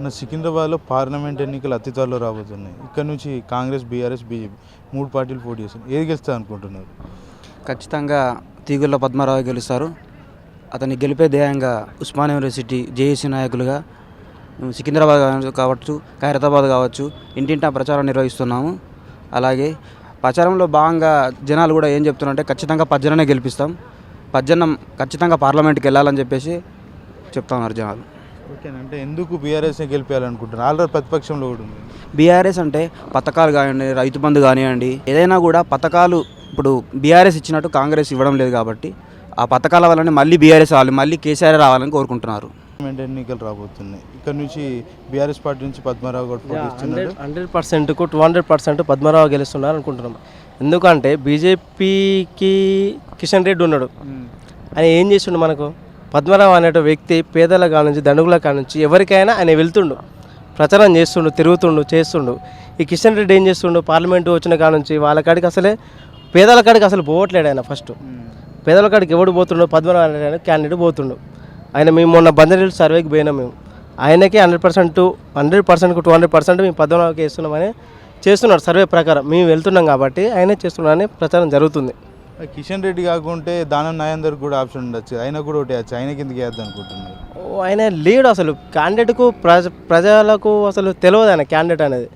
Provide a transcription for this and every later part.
మన సికింద్రాబాద్లో పార్లమెంట్ ఎన్నికలు అతి త్వరలో రాబోతున్నాయి. ఇక్కడ నుంచి కాంగ్రెస్ బీఆర్ఎస్ బీజేపీ మూడు పార్టీలు పోటీ చేస్తున్నాయి ఏది గెలుస్తా అనుకుంటున్నారు? ఖచ్చితంగా తీగుళ్ళ పద్మారావు గెలుస్తారు. అతన్ని గెలిపే ధ్యేయంగా ఉస్మాన్ యూనివర్సిటీ జేఏసీ నాయకులుగా సికింద్రాబాద్ కావచ్చు ఖైరతాబాద్ కావచ్చు ఇంటింటా ప్రచారం నిర్వహిస్తున్నాము. అలాగే ప్రచారంలో భాగంగా జనాలు కూడా ఏం చెప్తున్నారంటే ఖచ్చితంగా పజ్జననే గెలిపిస్తాం. పద్జనం ఖచ్చితంగా పార్లమెంట్కి వెళ్ళాలని చెప్పేసి చెప్తున్నారు జనాలు. ఓకే అంటే ఎందుకు బీఆర్ఎస్ని గెలిపించాలనుకుంటున్నారు ఆల్రెడీ ప్రతిపక్షంలో కూడా ఉంది. బీఆర్ఎస్ అంటే పథకాలు కానివ్వండి రైతు బంధు కానివ్వండి ఏదైనా కూడా పథకాలు ఇప్పుడు బీఆర్ఎస్ ఇచ్చినట్టు కాంగ్రెస్ ఇవ్వడం లేదు కాబట్టి ఆ పథకాల వల్లనే మళ్ళీ బీఆర్ఎస్ రావాలి మళ్ళీ కేసీఆర్ రావాలని కోరుకుంటున్నారు. పార్లమెంట్ ఎన్నికలు రాబోతున్నాయి. ఇక్కడ నుంచి బీఆర్ఎస్ పార్టీ నుంచి పద్మారావు హండ్రెడ్ పర్సెంట్కు టూ హండ్రెడ్ పర్సెంట్ పద్మరావు గెలుస్తున్నారు అనుకుంటున్నాం. ఎందుకంటే బీజేపీకి కిషన్ రెడ్డి ఉన్నాడు. ఆయన ఏం చేస్తుండు మనకు? పద్మరావు అనే వ్యక్తి పేదల కాడ నుంచి దండుగుల కాడ నుంచి ఎవరికైనా ఆయన వెళ్తుండు. ప్రచారం చేస్తుండు తిరుగుతుండు చేస్తుండు. ఈ కిషన్ రెడ్డి ఏం చేస్తుండు? పార్లమెంటు వచ్చిన కాడ నుంచి వాళ్ళ కాడికి అసలే పేదల కాడికి అసలు పోవట్లేడు ఆయన ఫస్ట్ పేదల కాడికి ఎవడు పోతుండో పద్మనాభ అనే క్యాండిడేట్ పోతుండు. ఆయన మేము మొన్న బందరీలు సర్వేకి పోయినాం మేము. ఆయనకి హండ్రెడ్ పర్సెంట్ హండ్రెడ్ పర్సెంట్కు టూ హండ్రెడ్ పర్సెంట్ మేము పద్మనాభకి వేస్తున్నామని చేస్తున్నాడు సర్వే ప్రకారం. మేము వెళ్తున్నాం కాబట్టి ఆయనే చేస్తున్నాడని ప్రచారం జరుగుతుంది. కిషన్ రెడ్డి కాకుంటే దానం నాయందర్ కూడా ఆప్షన్ ఉండొచ్చు. ఆయన కూడా ఒకటి ఆయన కిందకి వేద్దాం అనుకుంటున్నారు. ఓ, ఆయన లీడ్ అసలు. క్యాండిడేట్కు ప్రజ ప్రజలకు అసలు తెలియదు ఆయన క్యాండిడేట్ అనేది.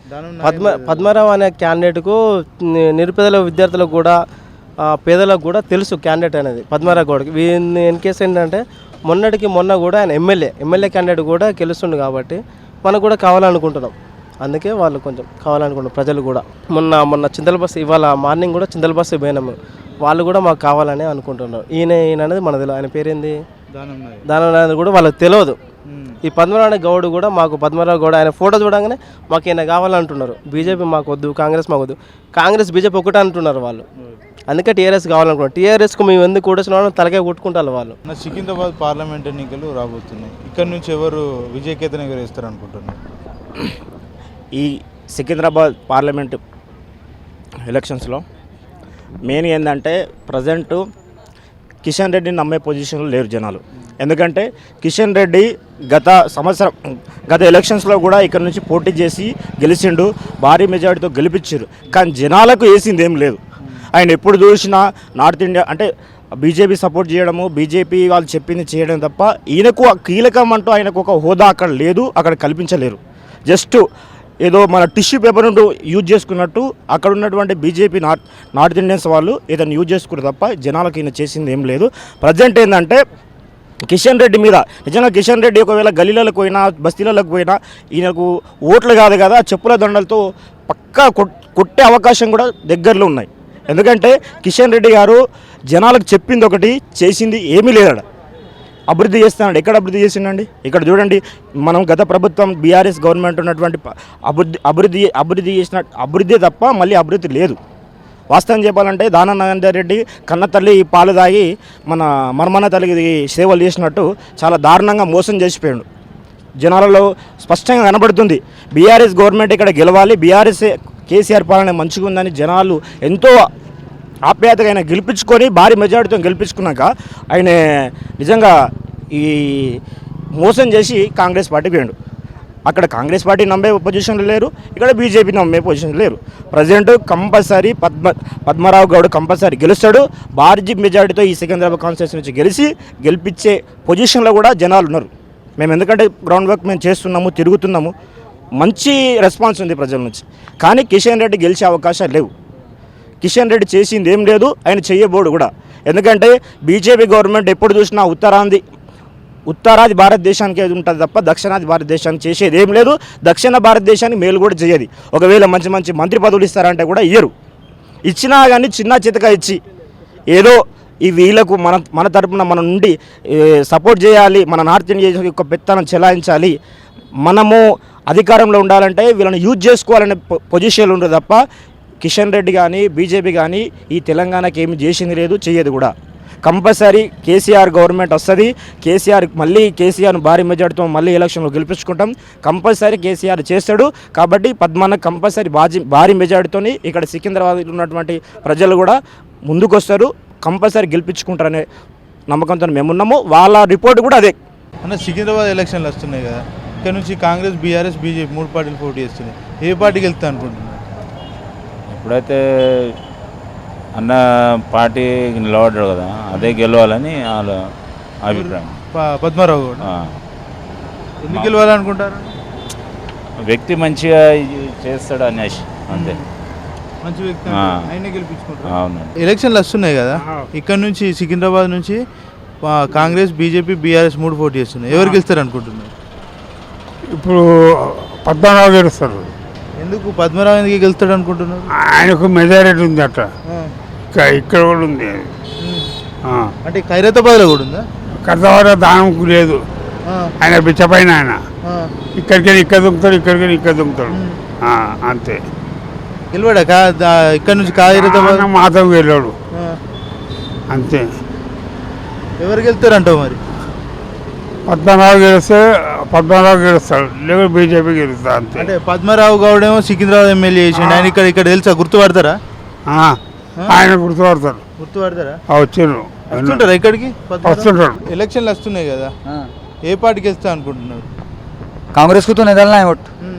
పద్మ పద్మరావు అనే క్యాండిడేట్కు నిరుపేదల విద్యార్థులకు కూడా పేదలకు కూడా తెలుసు క్యాండిడేట్ అనేది పద్మరావు గౌడ్కి. వీని ఇన్ కేసు ఏంటంటే మొన్నటికి మొన్న కూడా ఆయన ఎమ్మెల్యే ఎమ్మెల్యే క్యాండిడేట్ కూడా గెలుస్తుండు కాబట్టి మనకు కూడా కావాలనుకుంటున్నాం. అందుకే వాళ్ళు కొంచెం కావాలనుకుంటున్నారు ప్రజలు కూడా. మొన్న మొన్న చింతల బస్సు ఇవాళ మార్నింగ్ కూడా చింతల బస్సు పోయినాము వాళ్ళు కూడా మాకు కావాలని అనుకుంటున్నారు. ఈయన ఈయన అనేది మన తెలియదు ఆయన పేరేంది? దానం నాయక్ దాని అనేది కూడా వాళ్ళకి తెలియదు. ఈ పద్మనాభ గౌడ్ కూడా మాకు పద్మనాభ గౌడ్ ఆయన ఫోటో చూడగానే మాకు ఈయన కావాలంటున్నారు. బీజేపీ మాకు వద్దు కాంగ్రెస్ మాకు వద్దు. కాంగ్రెస్ బీజేపీ ఒకటే అంటున్నారు వాళ్ళు. అందుకే టీఆర్ఎస్ కావాలనుకున్నారు టీఆర్ఎస్కు మేము ఎందుకు కూడేసిన తలకాయ కొట్టుకుంటారు వాళ్ళు. మన సికింద్రాబాద్ పార్లమెంట్ ఎన్నికలు రాబోతున్నాయి. ఇక్కడ నుంచి ఎవరు విజయకేతన ఎగరేస్తారు అనుకుంటున్నారు ఈ సికింద్రాబాద్ పార్లమెంట్ ఎలక్షన్స్లో మెయిన్ ఏంటంటే ప్రజెంట్ కిషన్ రెడ్డిని నమ్మే పొజిషన్లో లేరు జనాలు. ఎందుకంటే కిషన్ రెడ్డి గత సంవత్సరం గత ఎలక్షన్స్లో కూడా ఇక్కడ నుంచి పోటీ చేసి గెలిచిండు భారీ మెజారిటీతో గెలిపించారు. కానీ జనాలకు వేసింది ఏం లేదు. ఆయన ఎప్పుడు చూసినా నార్త్ ఇండియా అంటే బీజేపీ సపోర్ట్ చేయడము బీజేపీ వాళ్ళు చెప్పింది చేయడం తప్ప ఈయనకు కీలకం అంటూ ఆయనకు ఒక హోదా అక్కడ లేదు అక్కడ కల్పించలేరు. జస్ట్ ఏదో మన టిష్యూ పేపర్ నుండి యూజ్ చేసుకున్నట్టు అక్కడ ఉన్నటువంటి బీజేపీ నార్త్ నార్త్ ఇండియన్స్ వాళ్ళు ఏదైనా యూజ్ చేసుకున్నారు తప్ప జనాలకు ఈయన చేసింది ఏం లేదు. ప్రజెంట్ ఏంటంటే కిషన్ రెడ్డి మీద నిజంగా కిషన్ రెడ్డి ఒకవేళ గలీలకు పోయినా బస్తీలకు పోయినా ఈయనకు ఓట్లు కాదు కదా చెప్పుల దండలతో పక్కా కొట్- కొట్టే అవకాశం కూడా దగ్గరలో ఉన్నాయి. ఎందుకంటే కిషన్ రెడ్డి గారు జనాలకు చెప్పింది ఒకటి చేసింది ఏమీ లేదడ అభివృద్ధి చేస్తున్నాడు. ఎక్కడ అభివృద్ధి చేసిండండి? ఇక్కడ చూడండి మనం గత ప్రభుత్వం బీఆర్ఎస్ గవర్నమెంట్ ఉన్నటువంటి అభివృద్ధి అభివృద్ధి అభివృద్ధి చేసిన అభివృద్ధి తప్ప మళ్ళీ అభివృద్ధి లేదు. వాస్తవం చెప్పాలంటే దాన నరేందర్ రెడ్డి కన్న తల్లి పాలు తాగి మన మర్మన తల్లికి సేవలు చేసినట్టు చాలా దారుణంగా మోసం చేసిపోయాడు. జనాలలో స్పష్టంగా కనబడుతుంది బీఆర్ఎస్ గవర్నమెంట్ ఇక్కడ గెలవాలి బీఆర్ఎస్ కేసీఆర్ పాలన మంచిగా ఉందని జనాలు ఎంతో ఆప్యాయతగా ఆయన గెలిపించుకొని భారీ మెజారిటీతో గెలిపించుకున్నాక ఆయన నిజంగా ఈ మోసం చేసి కాంగ్రెస్ పార్టీకి పోయాడు. అక్కడ కాంగ్రెస్ పార్టీ నమ్మే పొజిషన్లో లేరు ఇక్కడ బీజేపీ నమ్మే పొజిషన్లో లేరు. Present compulsory Padma Padmarao Goud compulsory గెలుస్తాడు. భారీ మెజారిటీతో ఈ సికింద్రాబాద్ కాన్స్టిట్యూన్సీ నుంచి గెలిచి గెలిపించే పొజిషన్లో కూడా జనాలు ఉన్నారు. మేము ఎందుకంటే గ్రౌండ్ వర్క్ మేము చేస్తున్నాము తిరుగుతున్నాము. మంచి రెస్పాన్స్ ఉంది ప్రజల నుంచి. కానీ కిషన్ రెడ్డి గెలిచే అవకాశాలు లేవు. కిషన్ రెడ్డి చేసింది ఏం లేదు ఆయన చేయబోడు కూడా. ఎందుకంటే బీజేపీ గవర్నమెంట్ ఎప్పుడు చూసినా ఉత్తరాంది ఉత్తరాది భారతదేశానికి అది ఉంటుంది తప్ప దక్షిణాది భారతదేశానికి చేసేది ఏం లేదు. దక్షిణ భారతదేశానికి మేలు కూడా చేయదు. ఒకవేళ మంచి మంచి మంత్రి పదవులు ఇస్తారంటే కూడా ఇయ్యరు. ఇచ్చినా కానీ చిన్న చితక ఇచ్చి ఏదో ఈ వీళ్ళకు మన మన తరపున మన నుండి సపోర్ట్ చేయాలి మన నార్త్ ఇండియా యొక్క పెత్తనం చెలాయించాలి. మనము అధికారంలో ఉండాలంటే వీళ్ళని యూజ్ చేసుకోవాలనే పొజిషన్లు ఉండదు తప్ప కిషన్ రెడ్డి కానీ బీజేపీ కానీ ఈ తెలంగాణకి ఏమి చేసింది లేదు చేయదు కూడా. కంపల్సరీ కేసీఆర్ గవర్నమెంట్ వస్తుంది. కేసీఆర్ మళ్ళీ కేసీఆర్ భారీ మెజార్టీతో మళ్ళీ ఎలక్షన్లో గెలిపించుకుంటాం. కంపల్సరీ కేసీఆర్ చేస్తాడు. కాబట్టి పద్మన్న కంపల్సరీ భారీ భారీ మెజార్టీతోని ఇక్కడ సికింద్రాబాద్లో ఉన్నటువంటి ప్రజలు కూడా ముందుకొస్తారు. కంపల్సరీ గెలిపించుకుంటారనే నమ్మకంతో మేమున్నాము వాళ్ళ రిపోర్ట్ కూడా అదే. అన్న సికింద్రాబాద్ ఎలక్షన్లు వస్తున్నాయి కదా. ఇక్కడ నుంచి కాంగ్రెస్ బీఆర్ఎస్ బీజేపీ మూడు పార్టీలు పోటీ చేస్తున్నాయి. ఏ పార్టీకి వెళ్తా అనుకుంటున్నాను ఇప్పుడైతే అన్న పార్టీ నిలబడ్డాడు కదా అదే గెలవాలని వాళ్ళ అభిప్రాయం. ప- పద్మారావు కూడా ఆ. ఎందుకు గెలవాలనుకుంటారు? వ్యక్తి మంచిగా ఇది చేస్తాడు అనేసి అంతే. మంచి వ్యక్తి ఆ. గెలిపించుకుంటారు అవునండి. ఎలక్షన్లు వస్తున్నాయి కదా ఇక్కడ నుంచి సికింద్రాబాద్ నుంచి ఆ, కాంగ్రెస్ బీజేపీ బీఆర్ఎస్ మూడు పోటీ చేస్తున్నాయి. ఎవరు గెలుస్తారు అనుకుంటున్నారు ఇప్పుడు పద్మనాభ గెలుస్తారు ఎందుకు పద్మరావు ఎందుకు గెలుస్తాడు అనుకుంటున్నారు? ఆయనకు మెజారిటీ ఉంది అట్ట. ఆ. ఇక ఇక్కడ కూడా ఉంది. అంటే ఖైరతాబాద్లో కూడా ఉందా? కర్తవాడ దానం లేదు. ఆయన బిచ్చపైన ఆయన. ఇక్కడికి ఇక్కడ దుంకుతాడు ఇక్కడికి ఇక్కడ దుంకుతాడు. అంతే. గెలవాడా? కా ఇక్కడ నుంచి ఖైరతాబాద్ మాధవ్ వెళ్ళాడు. అంతే. ఎవరు గెలుస్తారు అంటావు మరి? పద్మనాభ గెలిస్తే పద్మనాభ గెలుస్తాడు లేకపోతే బీజేపీ గెలుస్తాడు అంతే అంటే పద్మరావు గౌడ్ ఏమో సికింద్రాబాద్ ఎమ్మెల్యే చేసిండు ఆయన ఇక్కడ ఇక్కడ తెలుసా గుర్తుపడతారా ఆ, ఆయన గుర్తుపడతాడు గుర్తుపడతారా ఆ, వచ్చిండ్రు వస్తుంటారా ఇక్కడికి పద్మరావు? వస్తుంటాడు ఎలక్షన్లు వస్తున్నాయి కదా ఏ పార్టీకి వెళ్తా అనుకుంటున్నారు कांग्रेस को तो नहीं डालना है वोट ఉమ్.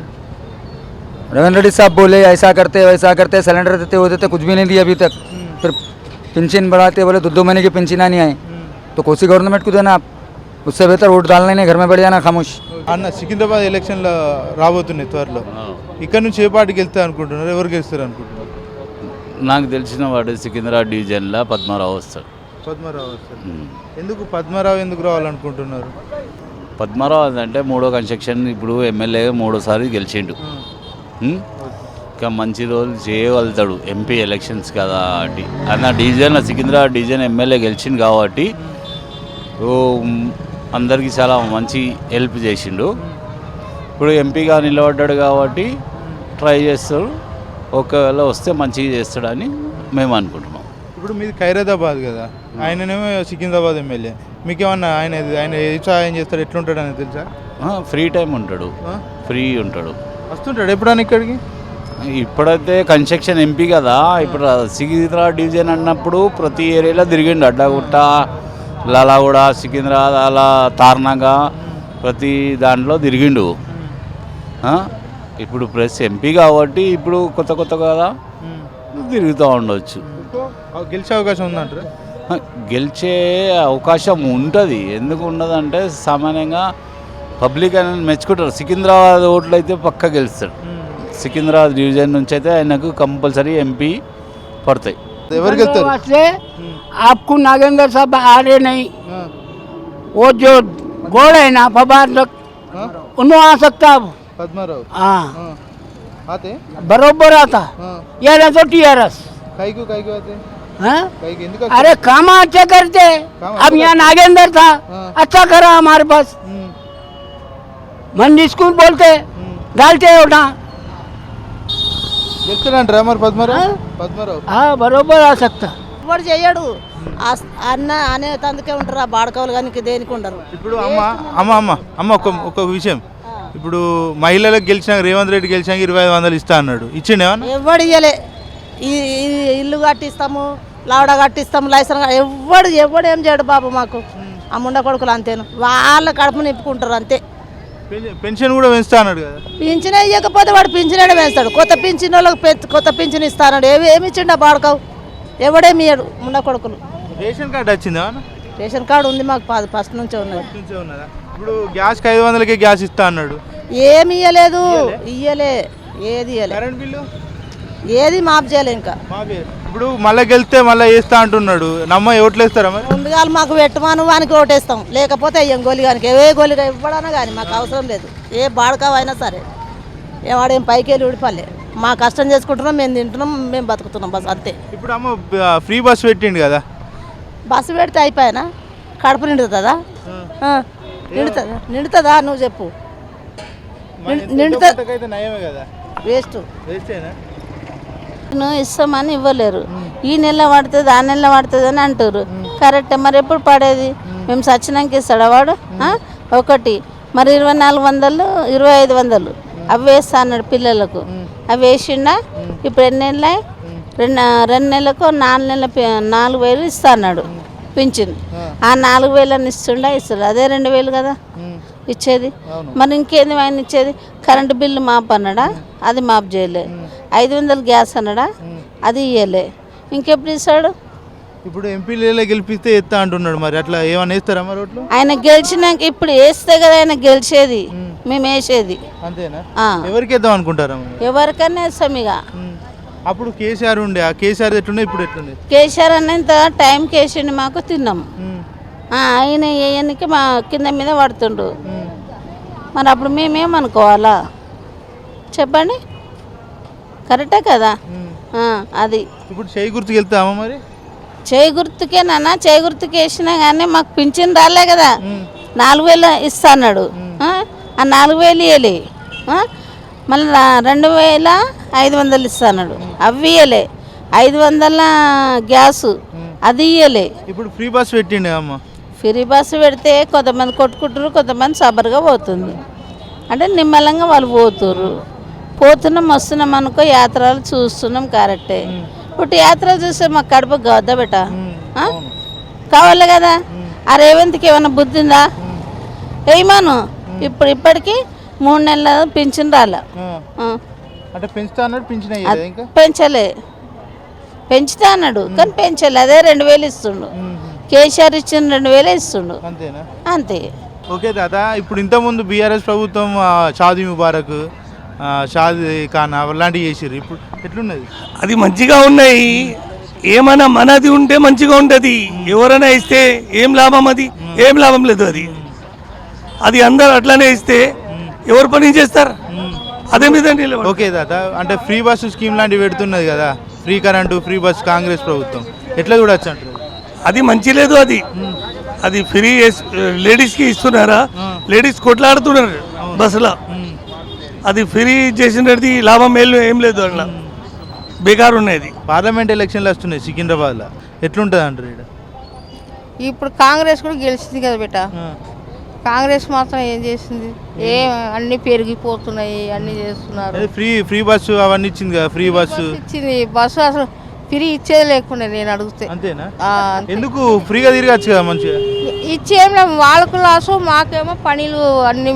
रविंद्र रेड्डी साहब बोले ऐसा करते वैसा करते सिलेंडर देते वो देते कुछ भी नहीं दिया अभी तक फिर पेंशन बढ़ाते बोले दो दो महीने की पेंशन नहीं आई तो कोसी गवर्नमेंट को देना आप उससे बेहतर वोट डालना ही नहीं घर में बैठ जाना खामोश అన్న సికింద్రాబాద్ ఎలక్షన్లో రాబోతున్నాయి త్వరలో ఇక్కడ నుంచి ఏ పార్టీకి వెళ్తా అనుకుంటున్నారు ఎవరు గెలుస్తారు అనుకుంటున్నారు నాకు తెలిసిన వాడు సికింద్రాబాద్ డివిజన్లో పద్మారావు వస్తాడు పద్మరావు వస్తారు ఎందుకు పద్మరావు ఎందుకు రావాలనుకుంటున్నారు పద్మారావు అంటే మూడో కన్స్ట్రక్షన్ ఇప్పుడు ఎమ్మెల్యే మూడోసారి గెలిచిండు ఉం? ఇంకా మంచి రోజులు చేయగలుగుతాడు ఎంపీ ఎలక్షన్స్ కదా కాబట్టి అన్న డివిజన్ సికింద్రాబాద్ డివిజన్ ఎమ్మెల్యే గెలిచిండు కాబట్టి ఓ, మ్, అందరికీ చాలా మంచి హెల్ప్ చేసిండు. ఇప్పుడు ఎంపీగా నిలబడ్డాడు కాబట్టి ట్రై చేస్తాడు ఒకవేళ వస్తే మంచిగా చేస్తాడని మేము అనుకుంటున్నాం. ఇప్పుడు మీది ఖైరతాబాద్ కదా. ఆయననేమో సికింద్రాబాద్ ఎమ్మెల్యే. మీకేమన్నా ఆయన ఆయన ఏ సహాయం చేస్తాడు? ఎట్లుంటాడు అనేది తెలుసా ఫ్రీ టైం ఉంటాడు? ఫ్రీ ఉంటాడు. వస్తుంటాడు. ఎప్పుడన్నా ఇక్కడికి? ఇప్పుడైతే కన్స్ట్రక్షన్ ఎంపీ కదా. ఇప్పుడు సికింద్రాబాద్ డివిజన్ అన్నప్పుడు ప్రతి ఏరియాలో తిరిగిండు. అడ్డగుట్ట లలాగూడ సికింద్రాబాద్ అలా తార్నాగా ప్రతి దాంట్లో తిరిగిండు? ఇప్పుడు ప్లస్ ఎంపీ కాబట్టి ఇప్పుడు కొత్త కొత్త కదా తిరుగుతూ ఉండవచ్చు గెలిచే అవకాశం ఉందంటారా? గెలిచే అవకాశం ఉంటుంది. ఎందుకు ఉండదంటే సామాన్యంగా పబ్లిక్ అనేది మెచ్చుకుంటారు. సికింద్రాబాద్ ఓట్లు అయితే పక్క గెలుస్తాడు. సికింద్రాబాద్ డివిజన్ నుంచి అయితే ఆయనకు కంపల్సరీ ఎంపీ పడతాయి. आपको नागेंद्र साहब आ रहे नहीं वो जो गोड़ है ना फबार उन्हों आ सकता हाँ। बरोबर आता। यार तो टी आर एस अरे काम अच्छा करते अब यहाँ नागेंद्र था। अच्छा करा हमारे पास। मंदिर स्कूल बोलते डालते उठा। పద్మరావు. బరోబర్ ఆ ఎవరు చేయడు అన్న అనే తందుకే ఉంటారు ఆ బాడకవులు కానీ దేనికి ఉండరు. ఇప్పుడు అమ్మ అమ్మ అమ్మ అమ్మ ఒక ఒక విషయం. ఇప్పుడు మహిళలకు గెలిచినాక రేవంత్ రెడ్డి గెలిచినాక ఇరవై వందలు ఇస్తా అన్నాడు. ఇచ్చిండే ఎవడు ఇయ్యలే. ఇల్లు కట్టిస్తాము లావడ కట్టిస్తాము లైసెన్స్ ఎవడు ఎవడు ఏం చేయడు బాబు మాకు. అమ్ముండ కొడుకులు అంతేను. వాళ్ళ కడుపు నింపుకుంటారు అంతే. పెన్షన్- కూడా పెంచుతా అన్నాడు కదా. పింఛన్ ఇవ్వకపోతే వాడు పింఛన్ వేస్తాడు కొత్త పింఛన్ వాళ్ళకి కొత్త పింఛన్ ఇస్తాడు ఏమి ఏమి ఇచ్చిండు బాడకవు? ఎవడేమి ఇయ్యడు? ముండ కొడుకులు రేషన్ కార్డు వచ్చిందా? రేషన్ కార్డు ఉంది మాకు ఫస్ట్ నుంచే ఉన్నది. ఇప్పుడు గ్యాస్కి ఐదు వందలకే గ్యాస్ ఇస్తా అన్నాడు. ఏమి ఇయ్యలేదు. ఇయ్యలే? ఏది ఇయ్యలే? Current bill? ఏది మాఫ్ చేయలే ఇంకా? మాఫీ ఇప్పుడు మళ్ళీ గెలిస్తే మళ్ళీ వేస్తా అంటున్నాడు. నమ్మ ఓట్లు వేస్తారా మరి? ముందుగా మాకు పెట్టమాను వానికి ఓటేస్తాం. లేకపోతే అయ్యాం గోలిగానికి ఏ గోలిగా ఇవ్వడానా కానీ మాకు అవసరం లేదు. ఏ బాడకావైనా సరే. ఏ వాడేం పైకి వెళ్ళి ఊడిపల్లే మా కష్టం చేసుకుంటున్నాం మేము తింటున్నాం మేము బతుకుతున్నాం బస్ అంతే. ఇప్పుడు అమ్మ ఫ్రీ బస్ పెట్టిండు కదా? బస్సు పెడితే అయిపోయానా? కడుపు నిండుతుందా? నిండుతుందా? నిండుతుందా నువ్వు చెప్పు. నిండు- నిండుతా అయితే నయమే వేస్తేనా ఇస్తామని ఇవ్వలేరు. ఈ నెల పడుతుంది ఆ నెల పడుతుంది అని అంటారు కరెక్ట్ మరి ఎప్పుడు పడేది? మేము సచ్చినాక ఇస్తాడా వాడు? ఒకటి. మరి ఇరవై నాలుగు వందలు ఇరవై ఐదు వందలు. అవి వేస్తా అన్నాడు పిల్లలకు. అవి వేసిండా? ఇప్పుడు ఎన్ని నెలలు? రెండు రెండు నెలలకు నాలుగు నెలల నాలుగు వేలు ఇస్తా అన్నాడు. పింఛన్. ఆ నాలుగు వేలని ఇస్తుండా? ఇస్తాడు. అదే రెండు వేలు కదా? ఇచ్చేది. మరి ఇంకేంది ఆయన ఇచ్చేది? కరెంటు బిల్లు మాపు అన్నాడా అది మాపు చేయలే. ఐదు వందలు గ్యాస్ అన్నాడా? అది ఇయ్యలే. ఇంకెప్పుడు ఇస్తాడు? ఇప్పుడు ఎంపీలలో గెలిపిస్తే ఎత్తా అంటున్నాడు మరి. అట్లా ఏమన్నా వేస్తారా మరి ఓట్లు? ఆయన గెలిచినాక ఇప్పుడు వేస్తే కదా ఆయన గెలిచేది. మేము. వేసేది. అంతేనా. ఎవరికి వేద్దాం అనుకుంటారా ఎవరికన్నా వేస్తాం ఇక. అప్పుడు కేసీఆర్ ఉండే. ఆ కేసీఆర్ ఎట్లుండే? ఇప్పుడు ఎట్లుంది కేసీఆర్ అన్నంత టైంకి వేసిండు మాకు తిన్నాం. ఆయన వేయనికి మా కింద మీద పడుతుండు. మరి అప్పుడు మేమేమనుకోవాలా? చెప్పండి. కరెక్టే కదా? అది. ఇప్పుడు చేయి గుర్తుకు వెళ్తామా మరి? చేయి గుర్తుకేనన్నా చేయి గుర్తుకి వేసినా కానీ మాకు పింఛన్ రాలే కదా. నాలుగు వేలు ఇస్తా అన్నాడు. ఆ? నాలుగు వేలు ఇవ్వలే మళ్ళీ రెండు వేల ఐదు వందలు ఇస్తా అన్నాడు. అవి ఇవ్వలే ఐదు వందల గ్యాసు. అది ఇవ్వలే ఇప్పుడు ఫ్రీ బస్ పెట్టిండే అమ్మ. ఫ్రీ బస్సు పెడితే కొంతమంది కొట్టుకుంటారు కొంతమంది సబర్గా పోతుంది. అంటే నిమ్మలంగా వాళ్ళు పోతుర్రు. పోతున్నాం వస్తున్నాం అనుకో యాత్రలు చూస్తున్నాం కరెక్టే. ఇప్పుడు యాత్రలు చూస్తే మాకు కడుపు గద్ద బెట? కావాలి కదా? ఆ రేవంత్కి ఏమైనా బుద్ధి ఉందా? వేయమాను ఇప్పుడు ఇప్పటికీ మూడు నెలల పింఛన్ రాలే. పెంచలే. పెంచుతా అన్నాడు కానీ పెంచలే. అదే రెండు వేలు ఇస్తుండు. కేసీఆర్ ఇచ్చిన రెండు వేలే ఇస్తుండు. అంతే. ఓకే తాత ఇప్పుడు ఇంతకుముందు బీఆర్ఎస్ ప్రభుత్వం షాదీ ముబారక్ షాదీ ఖాన్ అలాంటివి చేసిర్రు. ఇప్పుడు ఎట్లున్నది? అది మంచిగా ఉన్నాయి. ఏమైనా మనది ఉంటే మంచిగా ఉంటుంది. ఎవరైనా ఇస్తే ఏం లాభం అది? ఏం లాభం లేదు అది. అది అందరు అట్లానే ఇస్తే ఎవరు పని చేస్తారు? అదే మీద ఓకే తాత అంటే ఫ్రీ బస్సు స్కీమ్ లాంటివి పెడుతున్నది కదా. Free current free bus Congress ప్రభుత్వం. ఎట్లా చూడొచ్చు అంటారు? అది మంచి లేదు అది. అది ఫ్రీ లేడీస్కి ఇస్తున్నారా? లేడీస్ కొట్లాడుతున్నారు బస్సులో. అది ఫ్రీ చేసినది లాభం ఏం ఏం లేదు అట్లా బేకార్ ఉన్నది. పార్లమెంట్ ఎలక్షన్లు వస్తున్నాయి సికింద్రాబాద్లో. ఎట్లుంటుంది అంటారు ఇక్కడ ఇప్పుడు కాంగ్రెస్ కూడా గెలిచింది కదా బిడ్డ. కాంగ్రెస్ మాత్రం ఏం చేసింది? ఏం అన్ని పెరిగిపోతున్నాయి అన్ని చేస్తున్నారు. అదే ఫ్రీ ఫ్రీ బస్సు అవన్నీ ఇచ్చింది కదా ఫ్రీ బస్సు. ఇచ్చింది. బస్సు అసలు ఫ్రీ ఇచ్చేది లేకుండా నేను అడిగితే. అంతేనా? ఆ, ఎందుకు? ఫ్రీగా తిరగచ్చు కదా మంచిగా. ఇచ్చేం వాళ్ళకు లాసు మాకేమో పనులు అన్ని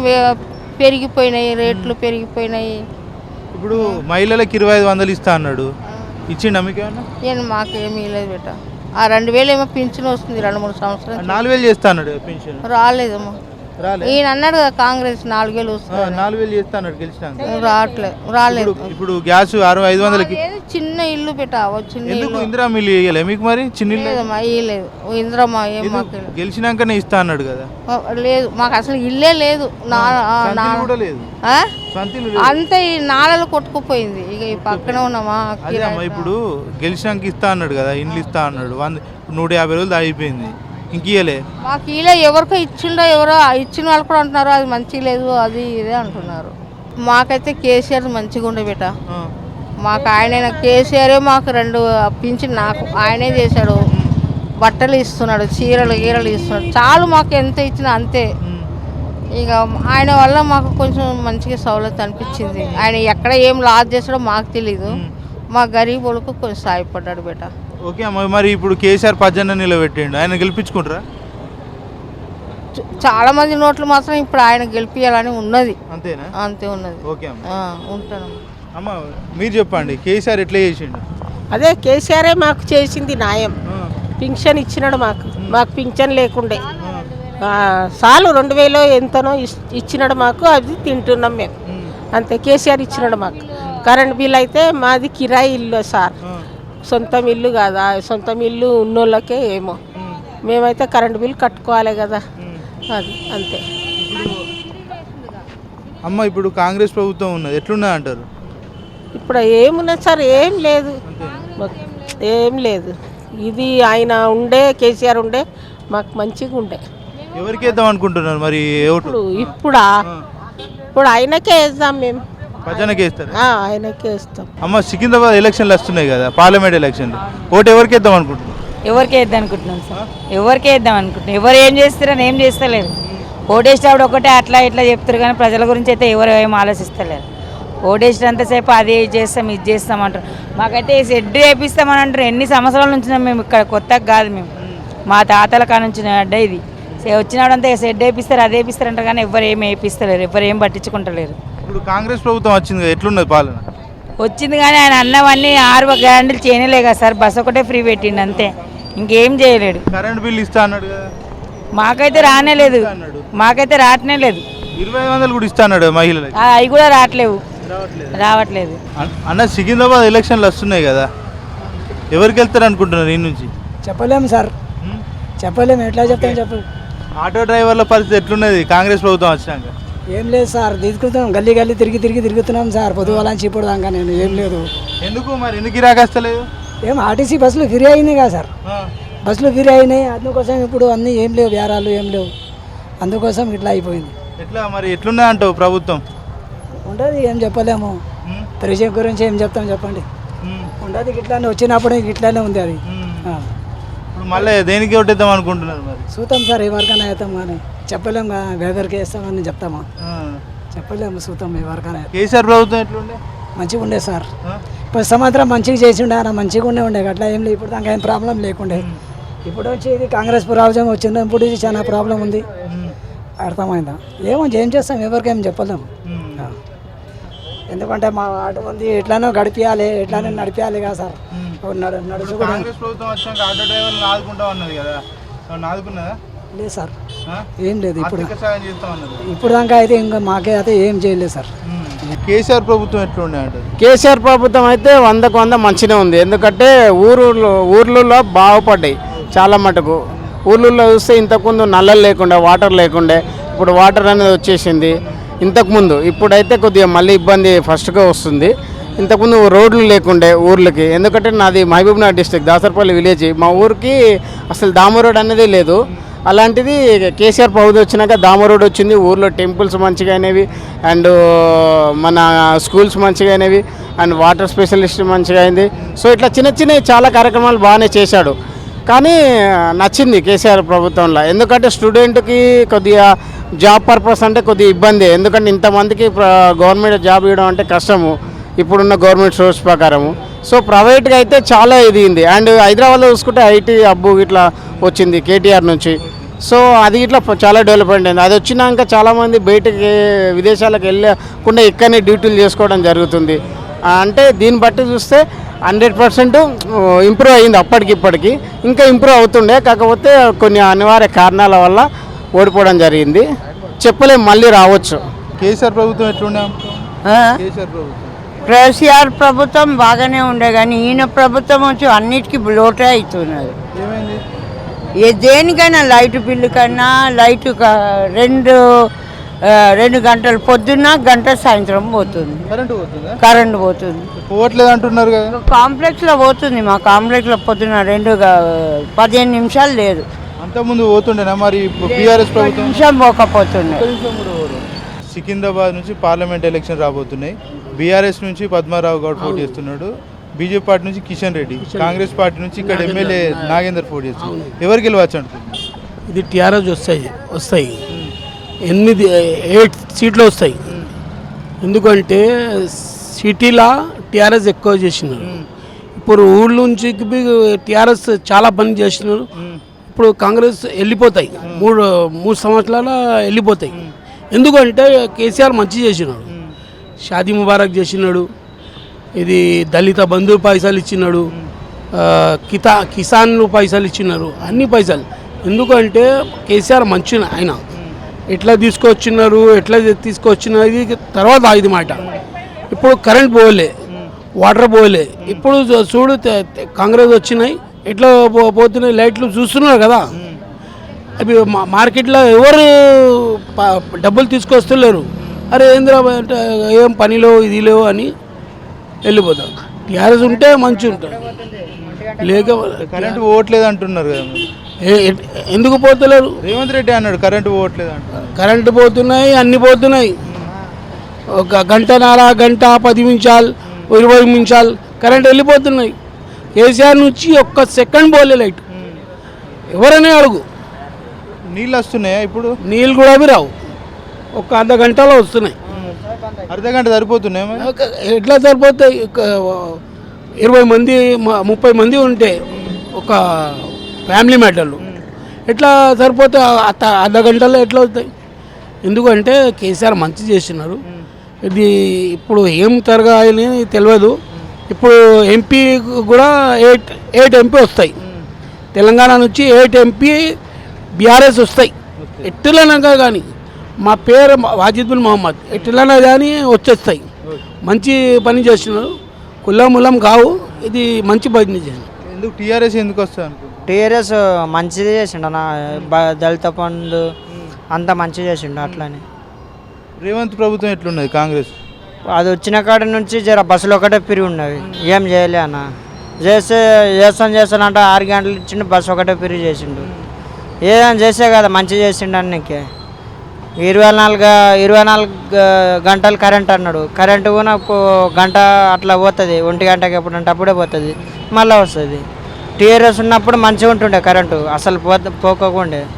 పెరిగిపోయినాయి రేట్లు పెరిగిపోయినాయి. ఇప్పుడు మహిళలకు ఇరవై ఐదు వందలు ఇస్తా అన్నాడు. ఇచ్చిండు నేను మాకేమీ లేదు బిడ్డ ఆ రెండు వేలు ఏమో పింఛన్ వస్తుంది రెండు మూడు సంవత్సరాలు నాలుగు వేలు చేస్తా అన్నాడు పెన్షన్ రాలేదమ్మా. రాలే ఈయన అన్నాడు కదా కాంగ్రెస్ నాలుగు వేలు ఆ, వస్తుంది నాలుగు వేలు చేస్తా అన్నాడు గెలిచినాక. రావట్లేదు రాలేదు. ఇప్పుడు ఇప్పుడు గ్యాస్ ఐదు వందలకి ఏదో చిన్న ఇల్లు పెట్టావు చిన్న ఎందుకు ఇల్లు. ఇందిరా మిల్లు ఇయ్యలే మీకు మరి? చిన్న ఇల్లు? లేదమ్మా ఇయ్యలేదు. ఇంద్రమ్మ ఏం ఎందుకు? మాకు తెలియదు. గెలిచినాకనే ఇస్తా అన్నాడు కదా? ఆ, లేదు మాకు అసలు ఇల్లే లేదు. నా ఆ, సొంత నా- ఇల్లు కూడా లేదు. ఆ? ఇల్లు లేదు. అంతే ఈ నాళలు కొట్టుకుపోయింది. ఇక ఈ పక్కన ఉన్నామా అదే అమ్మ ఇప్పుడు గెలిచినాక ఇస్తా అన్నాడు కదా ఇండ్లు ఇస్తా అన్నాడు. వంద నూట యాభై రోజులు దాగిపోయింది. ఇంక ఇయ్యలే. మాకు ఇలా ఎవరికో ఇచ్చిండో ఎవరో ఇచ్చిన వాళ్ళు కూడా అంటున్నారు అది మంచిగా లేదు అది ఇదే అంటున్నారు. మాకైతే కేసీఆర్ మంచిగా ఉండే బిడ్డ. మాకు ఆయన కేసీఆరే మాకు రెండు పింఛన్ నాకు ఆయనే చేశాడు. బట్టలు ఇస్తున్నాడు చీరలు గీరలు ఇస్తున్నాడు. చాలు మాకు ఎంత ఇచ్చినా అంతే. ఇక ఆయన వల్ల మాకు కొంచెం మంచిగా సౌలత్ అనిపించింది. ఆయన ఎక్కడ ఏం లాస్ చేస్తాడో మాకు తెలీదు. మా గరీబులకు కొంచెం సాయపడ్డాడు బేట ఓకే అమ్మ మరి ఇప్పుడు కేసీఆర్ పద్దెన్న నిలబెట్టిండు. ఆయన గెలిపించుకుంటారా? చాలా మంది నోట్లు మాత్రం ఇప్పుడు ఆయన గెలిపించాలని ఉన్నది. అంతేనా? అంతే ఉన్నది. ఓకే అమ్మ. ఆ, ఉంటాను అమ్మ మీరు చెప్పండి కేసీఆర్ ఎట్లా చేసిండు? అదే కేసీఆరే మాకు చేసింది న్యాయం. పింఛన్ ఇచ్చినాడు మాకు. మాకు పింఛన్ లేకుండే. ఆ, చాలు రెండు వేలు ఎంతనో ఇస్- ఇచ్చినాడు మాకు అది తింటున్నాం మేము. అంతే కేసీఆర్ ఇచ్చినాడు మాకు. కరెంట్ బిల్ అయితే మాది కిరాయి ఇల్లు సార్. సొంతం ఇల్లు కాదా? సొంతం ఇల్లు ఉన్నోళ్ళకే ఏమో. మేమైతే కరెంట్ బిల్ కట్టుకోవాలి కదా. అది అంతే. అమ్మ ఇప్పుడు కాంగ్రెస్ ప్రభుత్వం ఉన్నది ఎట్లున్నది అంటారు? ఇప్పుడు ఏమున్నది సార్ ఏం లేదు. ఏం లేదు. ఇది ఆయన ఉండే కేసీఆర్ ఉండే మాకు మంచిగా ఉండే. ఎవరికి వేద్దాం అనుకుంటున్నారు మరి ఇప్పుడు ఇప్పుడా? ఇప్పుడు ఆయనకే వేద్దాం మేము. పద్దెనకి వేస్తారు ఆ, ఆయనకే వేస్తాం అమ్మ సికింద్రాబాద్ ఎలక్షన్లు వస్తున్నాయి కదా పార్లమెంట్ ఎలక్షన్లు. ఓటు ఎవరికి వేద్దాం అనుకుంటున్నారు? ఎవరికి వేద్దాం అనుకుంటున్నాం సార్? ఎవరికి వేద్దాం అనుకుంటున్నాం? ఎవరు ఏం చేస్తారని ఏం చేస్తలేరు ఓటేసేటప్పుడు ఒకటే అట్లా ఇట్లా చెప్తారు కానీ ప్రజల గురించి అయితే ఎవరు ఏం ఆలోచిస్తలేరు. ఓటేసినంతసేపు అది చేస్తాం ఇది చేస్తాం అంటారు. మాకైతే షెడ్ వేపిస్తామని అంటారు. ఎన్ని సంవత్సరాల నుంచి మేము ఇక్కడ కొత్తగా కాదు మేము. మా తాతల కాడ నుంచి అడ్డ ఇది. సే- వచ్చినాడంతా సెడ్ వేపిస్తారు అది వేపిస్తారు అంటారు కానీ ఎవరు ఏం వేపిస్తలేరు ఎవరు ఏం పట్టించుకుంటలేరు. ఇప్పుడు కాంగ్రెస్ ప్రభుత్వం వచ్చింది కదా ఎట్లున్నది పాలన? వచ్చింది కానీ ఆయన అన్నవన్నీ ఆరు గ్యారంటీలు చేయలే కదా సార్ బస్ ఒకటే ఫ్రీ పెట్టిండు అంతే ఇంకేం చేయలేడు. కరెంట్ బిల్ ఇస్తా అన్నాడు కదా? మాకైతే రానే లేదు మాకైతే రావట్నే లేదు. ఇరవై వందలు కూడా ఇస్తా అన్నాడు మహిళలకి? ఆ, అవి కూడా రావట్లేవు. రావట్లేదు. అన్- అన్న సికింద్రాబాద్ ఎలక్షన్లు వస్తున్నాయి కదా ఎవరికి వెళ్తారు అనుకుంటున్నారు ఈ నుంచి? చెప్పలేము సార్. చెప్పలేము ఎట్లా చెప్తాం చెప్పు. ఆటో డ్రైవర్ల పరిస్థితి ఎట్లున్నది కాంగ్రెస్ ప్రభుత్వం వచ్చినాక? ఏం లేదు సార్ తీసుకుంటాం గల్లీ గల్లీ తిరిగి తిరిగి తిరుగుతున్నాం సార్. పొద్దుగాల చీపుడు దాకా నేను ఏం లేదు. ఎందుకు మరి? ఎందుకు ఇరాకస్తలేదు ఏం ఆర్టీసీ బస్సులు ఫ్రీ అయినాయి కదా సార్. బస్సులు ఫ్రీ అయినాయి. అందుకోసం ఇప్పుడు అన్నీ ఏం లేవు బేరాలు ఏం లేవు. అందుకోసం ఇట్లా అయిపోయింది. ఎట్లా మరి? ఎట్లున్నాయి అంటావు ప్రభుత్వం? ఉండదు ఏం చెప్పలేము. పరిచయం గురించి ఏం చెప్తాం చెప్పండి. ఉండదు ఇట్లానే వచ్చినప్పుడు ఇట్లానే ఉంది అది. ఇప్పుడు మళ్ళీ దేనికి ఓటేద్దాం అనుకుంటున్నారు మరి? చూద్దాం సార్ ఎవరికైనా అవుతాం కానీ. చెప్పలేం కదా వేదరికి వేస్తామని చెప్తామా? చెప్పలేము చూద్దాం ఎవరికైనా కేసీఆర్ ప్రభుత్వం ఎట్లుండే? మంచిగా ఉండే సార్. ఇప్పుడు సంవత్సరం మంచిగా చేసి ఉండే ఆయన మంచిగా ఉండే ఉండే అట్లా ఏం లేదు ఇప్పుడు దానికి ఏం ప్రాబ్లం లేకుండే. ఇప్పుడు వచ్చి ఇది కాంగ్రెస్ ప్రాబ్లం వచ్చింది ఇప్పుడు ఇది చాలా ప్రాబ్లం ఉంది. అర్థమైందా? ఏమో ఏం చేస్తాం ఎవరికేం చెప్పలేము. ఎందుకంటే మా వాటి ఉంది ఎట్లానో గడిపియాలి ఎట్లానో నడిపియాలి కదా సార్. నడు నడుచు కూడా ప్రభుత్వం ఆటో ఆదుకుంటా కదా. ఆదుకున్నదా లేదు సార్? ఏం లేదు ఇప్పుడు ఇప్పుడు దాకా అయితే ఇంకా మాకే అయితే ఏం చేయలేదు సార్. కేసీఆర్ ప్రభుత్వం ఎట్లుండే అంటారు? కేసీఆర్ ప్రభుత్వం అయితే వందకు వంద మంచిగా ఉంది. ఎందుకంటే ఊరులో ఊర్లలో బాగుపడ్డాయి చాలా మటుకు. ఊర్లలో చూస్తే ఇంతకుముందు నల్లలు లేకుండా వాటర్ లేకుండే. ఇప్పుడు వాటర్ అనేది వచ్చేసింది. ఇంతకుముందు ఇప్పుడైతే కొద్దిగా మళ్ళీ ఇబ్బంది ఫస్ట్గా వస్తుంది. ఇంతకుముందు రోడ్లు లేకుండే ఊర్లకి. ఎందుకంటే నాది మహబూబ్నగర్ డిస్టిక్ దాసరపల్లి విలేజ్. మా ఊరికి అసలు దాము రోడ్ అనేది లేదు. అలాంటిది కేసీఆర్ ప్రభుత్వం వచ్చినాక దామ రోడ్ వచ్చింది ఊర్లో టెంపుల్స్ మంచిగా అయినవి అండ్ మన స్కూల్స్ మంచిగా అయినవి అండ్ వాటర్ స్పెషలిస్ట్ మంచిగా అయింది. సో ఇట్లా చిన్న చిన్న చాలా కార్యక్రమాలు బాగానే చేశాడు. కానీ నచ్చింది కేసీఆర్ ప్రభుత్వంలో. ఎందుకంటే స్టూడెంట్కి కొద్దిగా జాబ్ పర్పస్ అంటే కొద్దిగా ఇబ్బంది. ఎందుకంటే ఇంతమందికి గవర్నమెంట్ జాబ్ ఇవ్వడం అంటే కష్టము. ఇప్పుడున్న గవర్నమెంట్ సోర్స్ ప్రకారము. సో ప్రైవేట్గా అయితే చాలా ఇది ఉంది. అండ్ హైదరాబాద్లో చూసుకుంటే ఐటీ అబ్బు ఇట్లా వచ్చింది కేటీఆర్ నుంచి. సో అది ఇట్లా చాలా డెవలప్మెంట్ అయింది. అది వచ్చినాక చాలామంది బయటకి విదేశాలకు వెళ్ళకుండా ఇక్కడనే డ్యూటీలు చేసుకోవడం జరుగుతుంది. అంటే దీన్ని బట్టి చూస్తే హండ్రెడ్ పర్సెంట్ ఇంప్రూవ్ అయింది అప్పటికి ఇప్పటికి. ఇంకా ఇంప్రూవ్ అవుతుండే. కాకపోతే కొన్ని అనివార్య కారణాల వల్ల ఓడిపోవడం జరిగింది. చెప్పలేం మళ్ళీ రావచ్చు. కేసీఆర్ ప్రభుత్వం ఎట్లుండే? కేసీఆర్ ప్రభుత్వం. కేసీఆర్ ప్రభుత్వం బాగానే ఉండే కానీ ఈయన ప్రభుత్వం వచ్చి అన్నిటికీ లోటే అవుతున్నది. ఏ దేనికైనా లైట్ బిల్లు కన్నా లైట్ రెండు రెండు గంటలు పొద్దున్న గంట సాయంత్రం పోతుంది. కరెంటు పోతుందా? పోవట్లేదు అంటున్నారు కదా. కాంప్లెక్స్లో పోతుంది మా కాంప్లెక్స్లో పొద్దున్న రెండు పదిహేను నిమిషాలు లేదు. అంతకుముందు పోతుండేనా మరి బీఆర్ఎస్ ప్రభుత్వం? నిమిషం పోకపోతున్నాయి సికింద్రాబాద్ నుంచి పార్లమెంట్ ఎలక్షన్ రాబోతున్నాయి. బీఆర్ఎస్ నుంచి పద్మారావు గౌడ్ పోటీ చేస్తున్నాడు. బీజేపీ పార్టీ నుంచి కిషన్ రెడ్డి కాంగ్రెస్ పార్టీ నుంచి ఇక్కడ ఎమ్మెల్యే నాగేందర్ పోటీ చేస్తున్నాడు. ఎవరు గెలవచ్చు అంటున్నారు ఇది టీఆర్ఎస్ వస్తాయి వస్తాయి. ఎనిమిది ఎయిట్ సీట్లు వస్తాయి. ఎందుకంటే సిటీలో టీఆర్ఎస్ ఎక్కువ చేసినారు. ఇప్పుడు ఊళ్ళ నుంచి టీఆర్ఎస్ చాలా పని చేసినారు. ఇప్పుడు కాంగ్రెస్ వెళ్ళిపోతాయి. మూడు మూడు సంవత్సరాల వెళ్ళిపోతాయి. ఎందుకంటే కేసీఆర్ మంచి చేసినాడు. షాదీ ముబారక్ చేసినాడు. ఇది దళిత బంధు పైసలు ఇచ్చినాడు. కితా కిసాన్ పైసలు ఇచ్చినారు. అన్ని పైసలు. ఎందుకంటే కేసీఆర్ మంచి ఆయన. ఎట్లా తీసుకొచ్చినారు ఎట్లా తీసుకొచ్చినారు ఇది తర్వాత ఇది మాట. ఇప్పుడు కరెంట్ పోలే వాటర్ పోలే. ఇప్పుడు చూడు కాంగ్రెస్ వచ్చినాయి ఎట్లా పో- పోతున్నాయి లైట్లు చూస్తున్నారు కదా. అవి మార్కెట్లో ఎవరు డబ్బులు తీసుకొస్తలేరు. అరే ఏంద్రా ఏం పనిలో ఇది లేవు అని వెళ్ళిపోతారు టీఆర్ఎస్ ఉంటే మంచి ఉంటుంది లేక కరెంటు పోవట్లేదు అంటున్నారు కదా ఎందుకు పోతలేరు? రేవంత్ రెడ్డి అన్నాడు కరెంటు పోవట్లేదు అంటున్నారు. కరెంటు పోతున్నాయి అన్ని పోతున్నాయి. ఒక గంటన్నర గంట పది నిమిషాలు ఇరవై నిమిషాలు కరెంట్ వెళ్ళిపోతున్నాయి. కేసీఆర్ నుంచి ఒక్క సెకండ్ పోలే లైట్. ఎవరైనా అడుగు? నీళ్ళు వస్తున్నాయా ఇప్పుడు? నీళ్ళు కూడా అవి రావు. ఒక అర్ధ గంటలో వస్తున్నాయి. అర్ధ గంట సరిపోతున్నాయా ఎట్లా సరిపోతాయి? ఇరవై మంది ముప్పై మంది ఉంటే ఒక ఫ్యామిలీ మ్యాటర్లు. ఎట్లా సరిపోతే అర్ధ గంటలో ఎట్లా అవుతాయి ఎందుకంటే కేసీఆర్ మంచి చేసినారు ఇది ఇప్పుడు ఏం తరగాయని తెలియదు. ఇప్పుడు ఎంపీ కూడా ఎయిట్ ఎయిట్ ఎంపీ వస్తాయి. తెలంగాణ నుంచి ఎయిట్ ఎంపీ బీఆర్ఎస్ వస్తాయి. ఎట్లనగా కానీ. మా పేరు వాజిద్ బిన్ మొహమ్మద్. ఎట్లనా కానీ వచ్చేస్తాయి. మంచి పని చేస్తున్నారు. కులం ములం కావు. ఇది మంచి పని చేసినారు ఎందుకు టీఆర్ఎస్ ఎందుకు వస్తుంది టీఆర్ఎస్ మంచిది చేసిండు అన్న. దళిత బంధు అంతా మంచిగా చేసిండు అట్లానే. రేవంత్ ప్రభుత్వం ఎట్లున్నది కాంగ్రెస్? అది వచ్చిన కాడ నుంచి జర బస్సులు ఒకటే పిరిగి ఉన్నవి. ఏం చేయలే అన్న. చేస్తే చేస్తాను చేస్తానంటే ఆరు గంటలు ఇచ్చిండు బస్సు ఒకటే పిరిగి చేసిండు. ఏదైనా చేసే కదా మంచి చేసిండు అన్నకే ఇరవై నాలుగు ఇరవై నాలుగు గంటలు కరెంట్ అన్నాడు. కరెంటు కూడా గంట అట్లా పోతుంది. ఒంటి గంటకి ఎప్పుడంటే అప్పుడే పోతుంది. మళ్ళీ వస్తుంది. టీఆర్ఎస్ ఉన్నప్పుడు మంచిగా ఉంటుండే కరెంటు. అసలు పో పోకోకుండే.